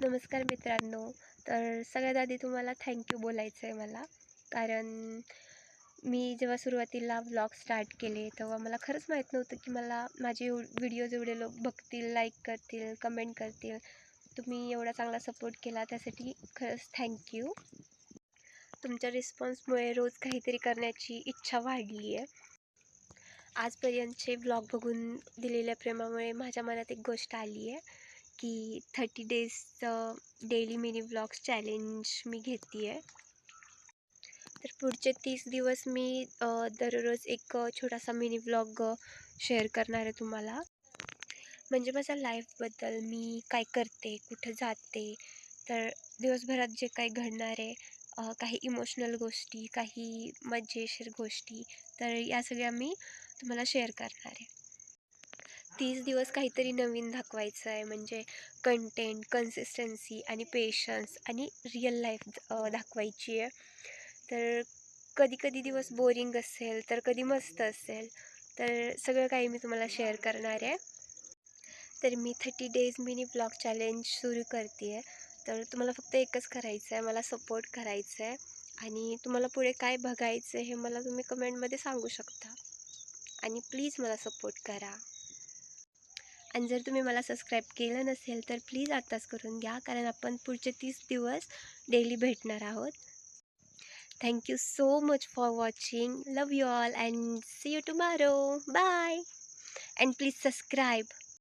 नमस्कार मित्रांनो. तर सगळ्यात आधी तुम्हाला थँक्यू बोलायचं आहे मला. कारण मी जेव्हा सुरुवातीला व्लॉग स्टार्ट केले तेव्हा मला खरंच माहीत नव्हतं की मला माझे व्हिडिओज एवढे लोक बघतील लाईक करतील कमेंट करतील तुम्ही एवढा चांगला सपोर्ट केला त्यासाठी खरंच थँक्यू तुमच्या रिस्पॉन्समुळे रोज काहीतरी करण्याची इच्छा वाढली आहे आजपर्यंतचे ब्लॉग बघून दिलेल्या प्रेमामुळे माझ्या मनात एक गोष्ट आली आहे की थर्टी डेजचं डेली मिनी व्लॉग्स चॅलेंज मी घेते आहे तर पुढचे तीस दिवस मी दररोज एक छोटासा मिनी व्लॉग शेअर करणार आहे तुम्हाला. म्हणजे माझ्या लाईफबद्दल मी काय करते कुठं जाते तर दिवसभरात जे काही घडणार आहे काही इमोशनल गोष्टी काही मजेशीर गोष्टी तर या सगळ्या मी तुम्हाला शेअर करणार आहे. तीस दिवस काहीतरी नवीन दाखवायचं आहे म्हणजे कंटेंट कन्सिस्टन्सी आणि पेशन्स आणि रिअल लाईफ दाखवायची आहे. तर कधी कधी दिवस बोरिंग असेल तर कधी मस्त असेल तर सगळं काही मी तुम्हाला शेअर करणार आहे. तर मी thirty days mini blog challenge सुरू करते आहे तर तुम्हाला फक्त एकच करायचं आहे मला सपोर्ट करायचं आहे आणि तुम्हाला पुढे काय बघायचं आहे हे मला तुम्ही कमेंटमध्ये सांगू शकता. आणि प्लीज मला सपोर्ट करा. आणि जर तुम्ही मला सबस्क्राईब केलं नसेल तर प्लीज आत्ताच करून घ्या कारण आपण पुढचे तीस दिवस डेली भेटणार आहोत. Thank you so much for watching love you all and see you tomorrow bye and please subscribe